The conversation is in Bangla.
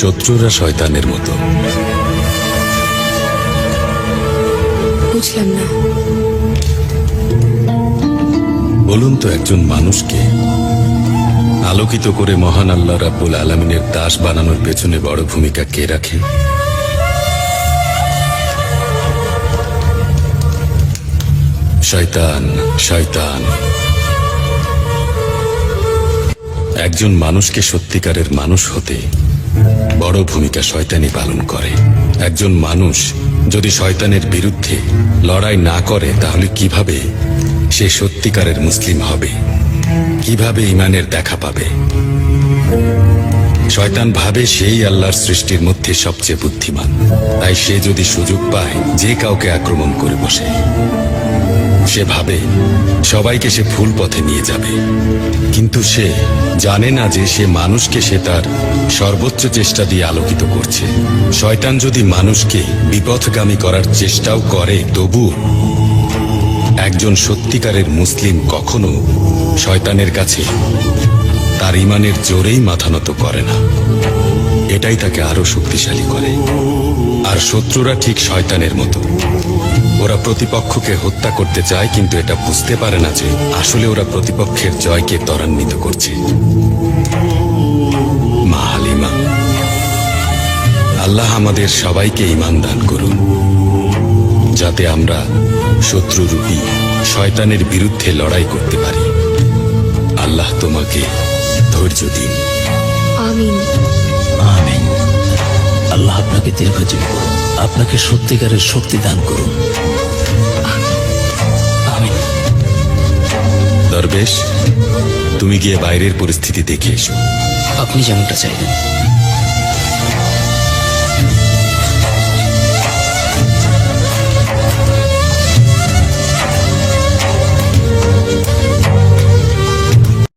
শত্রুরা শয়তানের মতো। বুঝলাম না। বলুন তো একজন মানুষকে আলোকিত করে মহান আল্লাহ রাব্বুল আলমিনের দাস বানানোর পেছনে বড় ভূমিকা কে রাখে? শয়তান শয়তান। একজন মানুষকে সত্যিকারের মানুষ হতে বড় ভূমিকা শয়তানি পালন করে। একজন মানুষ যদি শয়তানের বিরুদ্ধে লড়াই না করে, তাহলে কীভাবে সে সত্যিকারের মুসলিম হবে? কীভাবে ইমানের দেখা পাবে? শয়তান ভাবে সেই আল্লাহর সৃষ্টির মধ্যে সবচেয়ে বুদ্ধিমান। তাই সে যদি সুযোগ পায়, যে কাউকে আক্রমণ করে বসে। সে ভাবে সবাইকে সে ভুল পথে নিয়ে যাবে। কিন্তু সে জানে না যে সে মানুষকে সে তার সর্বোচ্চ চেষ্টা দিয়ে আলোকিত করছে। শয়তান যদি মানুষকে বিপথগামী করার চেষ্টাও করে, তবু একজন সত্যিকারের মুসলিম কখনো শয়তানের কাছে তার ইমানের জোরেই মাথা নত করে না। এটাই তাকে আরও শক্তিশালী করে। আর শত্রুরা ঠিক শয়তানের মতো। ওরা প্রতিপক্ষকে হত্যা করতে চায় কিন্তু এটা বুঝতে পারে না যে আসলে ওরা প্রতিপক্ষের জয়কে ত্বরান্বিত করছে। মা হালিমা আল্লাহ আমাদের সবাইকে ইমান দান করুন যাতে আমরা শত্রুরূপী শয়তানের বিরুদ্ধে লড়াই করতে পারি। আল্লাহ তোমাকে ধৈর্য দিন। আমিন। আমিন। আল্লাহ আপনাকে দীর্ঘজীবী করুন। আপনাকে সত্যিকারের শক্তি দান করুন। দরবেশ তুমি গিয়ে বাইরের পরিস্থিতি দেখে এসো। আপনি যেমনটা চাইবেন